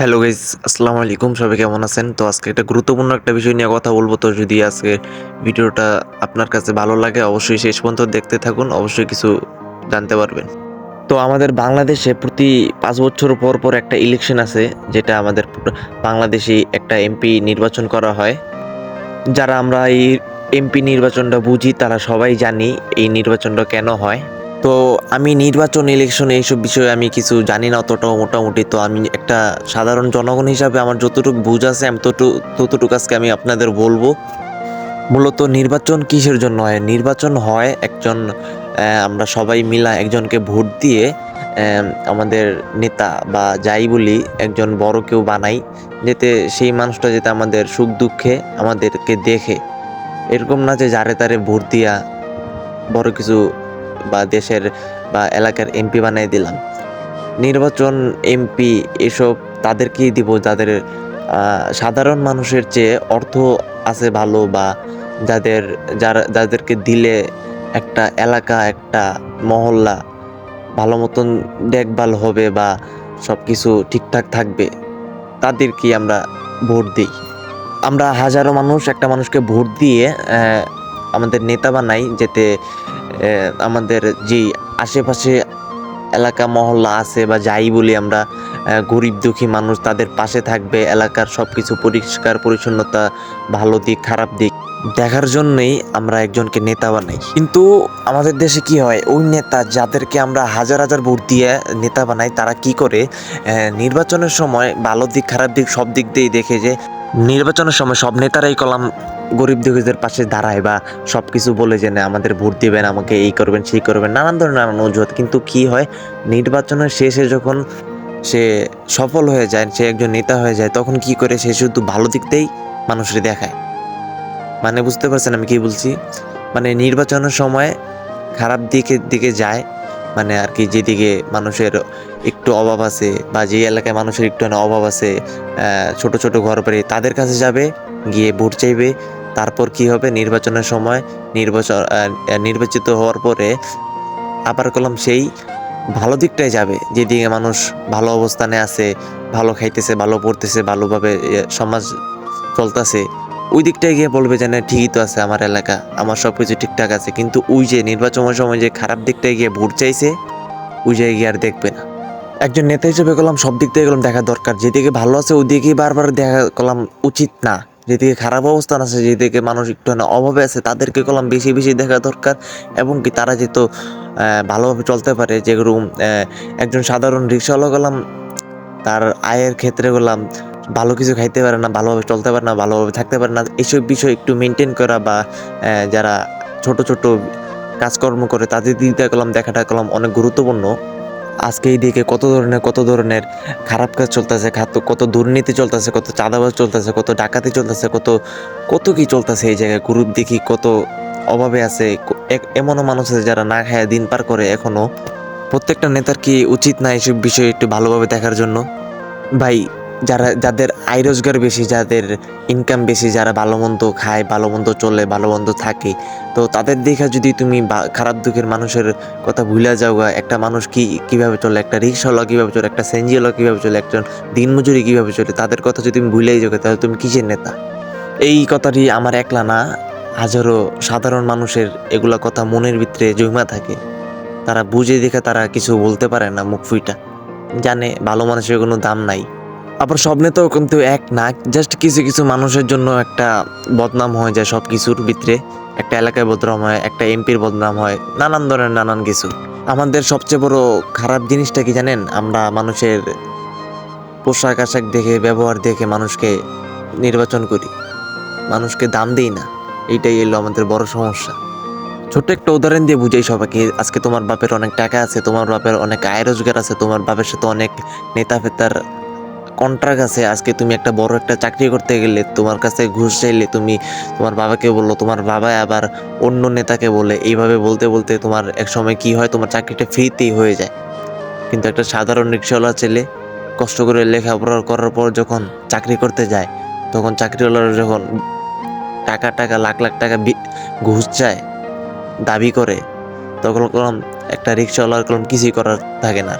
Hello guys আসসালামু আলাইকুম, সবাই কেমন আছেন? তো আজকে একটা গুরুত্বপূর্ণ একটা বিষয় নিয়ে কথা বলব। তো যদি আজকে ভিডিওটা আপনার কাছে ভালো লাগে, অবশ্যই শেষ পর্যন্ত দেখতে থাকুন, অবশ্যই কিছু জানতে পারবেন। তো আমাদের বাংলাদেশে প্রতি পাঁচ বছর পর পর একটা ইলেকশন আছে, যেটা আমাদের বাংলাদেশে একটা এমপি নির্বাচন করা হয়। যারা আমরা এই এমপি নির্বাচনটা বুঝি, তারা সবাই জানি এই নির্বাচনটা কেন হয়। তো আমি নির্বাচন ইলেকশন এইসব বিষয়ে আমি কিছু জানি না অতটাও মোটামুটি। তো আমি একটা সাধারণ জনগণ হিসাবে আমার যতটুকু বুঝ আছে, আমি ততটুকু ততটুকু আজকে আমি আপনাদের বলব। মূলত নির্বাচন কিসের জন্য হয়? নির্বাচন হয় একজন আমরা সবাই মিলা একজনকে ভোট দিয়ে আমাদের নেতা বা যাই বলি, একজন বড় কেউ বানাই, যেতে সেই মানুষটা যাতে আমাদের সুখ দুঃখে আমাদেরকে দেখে। এরকম না যে যারে তারে ভোট দিয়া বড় কিছু বা দেশের বা এলাকার এমপি বানাই দিলাম। নির্বাচন এমপি এসব তাদেরকেই দিব যাদের সাধারণ মানুষের চেয়ে অর্থ আছে ভালো বা যাদের, যারা, যাদেরকে দিলে একটা এলাকা, একটা মহল্লা ভালো মতন দেখভাল হবে বা সব কিছু ঠিকঠাক থাকবে, তাদেরকে আমরা ভোট দিই। আমরা হাজারো মানুষ একটা মানুষকে ভোট দিয়ে আমাদের নেতা বানাই যাতে আমাদের যে আশেপাশে এলাকা মহল্লা আছে বা যাই বলি আমরা গরিব দুঃখী মানুষ তাদের পাশে থাকবে, এলাকার সব কিছু পরিষ্কার, পরিচ্ছন্নতা, ভালো দিক, খারাপ দিক দেখার জন্যই আমরা একজনকে নেতা বানাই। কিন্তু আমাদের দেশে কি হয়, ওই নেতা যাদেরকে আমরা হাজার হাজার ভোট দিয়ে নেতা বানাই, তারা কি করে নির্বাচনের সময় ভালো দিক, খারাপ দিক সব দিক দিয়েই দেখে যে, নির্বাচনের সময় সব নেতারাই কলাম গরিব দুঃখীদের পাশে দাঁড়ায় বা সব কিছু বলে যে, না, আমাদের ভোট দিবেন, আমাকে এই করবেন, সেই করবেন। নানান ধরনের নানান অজুহাত। কিন্তু কি হয়? নির্বাচনের শেষে যখন সে সফল হয়ে যায়, সে একজন নেতা হয়ে যায়, তখন কি করে? সে শুধু ভালো দিকতেই মানুষের দেখায়। মানে বুঝতে পারছেন আমি কি বলছি? মানে নির্বাচনের সময় খারাপ দিকের দিকে যায়। মানে আর কি যেদিকে মানুষের একটু অভাব আছে বা যে এলাকায় মানুষের একটু অভাব আছে ছোট ছোট ঘর বাড়ি, তাদের কাছে যাবে, গিয়ে ভোট চাইবে। তারপর কি হবে? নির্বাচনের সময় নির্বাচন নির্বাচিত হওয়ার পরে আবার কলম সেই ভালো দিকটাই যাবে। যেদিকে মানুষ ভালো অবস্থানে আছে, ভালো খাইতেছে, ভালো পড়তেছে, ভালোভাবে সমাজ চলতেছে, ওই দিকটায় গিয়ে বলবে যে, না, ঠিকই তো আছে আমার এলাকা, আমার সব কিছু ঠিকঠাক আছে। কিন্তু ওই যে নির্বাচনের সময় যে খারাপ দিকটায় গিয়ে ভোট চাইছে, ওই জায়গায় গিয়ে আর দেখবে না। একজন নেতা হিসেবে করলাম সব দিক থেকে করলাম দেখা দরকার। যেদিকে ভালো আছে ওই দিকেই বারবার দেখা করলাম উচিত না। যেদিকে খারাপ অবস্থান আছে যেদিকে মানুষ একটু অভাবে আছে তাদেরকে করলাম বেশি বেশি দেখা দরকার। এবং কি তারা যেহেতু ভালোভাবে চলতে পারে যেরকম আহ, একজন সাধারণ রিক্সাওয়ালা গেলাম তার আয়ের ক্ষেত্রে গেলাম ভালো কিছু খাইতে পারে না ভালোভাবে চলতে পারে না ভালোভাবে থাকতে পারে না এইসব বিষয় একটু মেনটেন করা বা যারা ছোট ছোট কাজকর্ম করে তাদের দিক দিয়ে করলাম দেখাটা করলাম অনেক গুরুত্বপূর্ণ। আজকে এই দিকে কত ধরনের কত ধরনের খারাপ কাজ চলতেছে খাত- কত দুর্নীতি চলতেছে, কত চাঁদাবাজ চলতেছে, কত ডাকাতি চলতেছে, কত কত কি চলতেছে এই জায়গায়? গ্রুপ দেখি কত অভাবে আছে এমনও মানুষ আছে যারা না খায় দিন পার করে এখনও প্রত্যেকটা নেতার কি উচিত না এসব বিষয়ে একটু ভালোভাবে দেখার জন্য? ভাই যারা, যাদের আয় রোজগার বেশি, যাদের ইনকাম বেশি, যারা ভালো মন্দ খায়, ভালো মন্দ চলে, ভালো মন্দ থাকে, তো তাদের দেখা যদি তুমি খারাপ দুঃখের মানুষের কথা ভুলে যাও একটা মানুষ কি, কীভাবে চলে, একটা রিক্সাওয়ালা কীভাবে চলে, একটা সেনজিওয়ালা কীভাবে চলে, একজন দিনমজুরি কীভাবে চলে, তাদের কথা যদি তুমি ভুলেই যাও, তাহলে তুমি কিসের নেতা? এই কথাটি আমার একলা না, হাজারো সাধারণ মানুষের এগুলা কথা মনের ভিতরে জমা থাকে। তারা বুঝে দেখে তারা কিছু বলতে পারে না মুখ ফুইটা। জানে, ভালো মানুষের কোনো দাম নাই। আবার সব নেতাও কিন্তু এক না জাস্ট কিছু কিছু মানুষের জন্য একটা বদনাম হয়ে যায় সব কিছুর ভিতরে। একটা এলাকায় বদনাম হয়, একটা এমপির বদনাম হয়, নানান ধরনের নানান কিছু। আমাদের সবচেয়ে বড় খারাপ জিনিসটা কি জানেন? আমরা মানুষের পোশাক আশাক দেখে, ব্যবহার দেখে মানুষকে নির্বাচন করি। মানুষকে দাম দিই না। এইটাই এলো আমাদের বড় সমস্যা। ছোট্ট একটা উদাহরণ দিয়ে বুঝাই সবাইকে। আজকে তোমার বাপের অনেক টাকা আছে, তোমার বাপের অনেক আয় রোজগার আছে, তোমার বাপের সাথে অনেক নেতা ফেতার কন্ট্রাক্ট আছে, আজকে তুমি একটা বড় একটা চাকরি করতে গেলে তোমার কাছে ঘুষ চাইলে তুমি তোমার বাবাকে বলল, তোমার বাবা আবার অন্য নেতাকে বলে। এইভাবে বলতে বলতে তোমার এক সময় কি হয়, তোমার চাকরিটা ফ্রিতেই হয়ে যায়। কিন্তু একটা সাধারণ রিক্সাওয়ালা ছেলে কষ্ট করে লেখাপড়া করার পর যখন চাকরি করতে যায়, তখন চাকরিওয়ালারা যখন টাকা টাকা, লাখ লাখ টাকা ঘুষ চায়, দাবি করে, তখন কলম একটা রিক্সাওয়ালার কলম কিছুই করার থাকে না।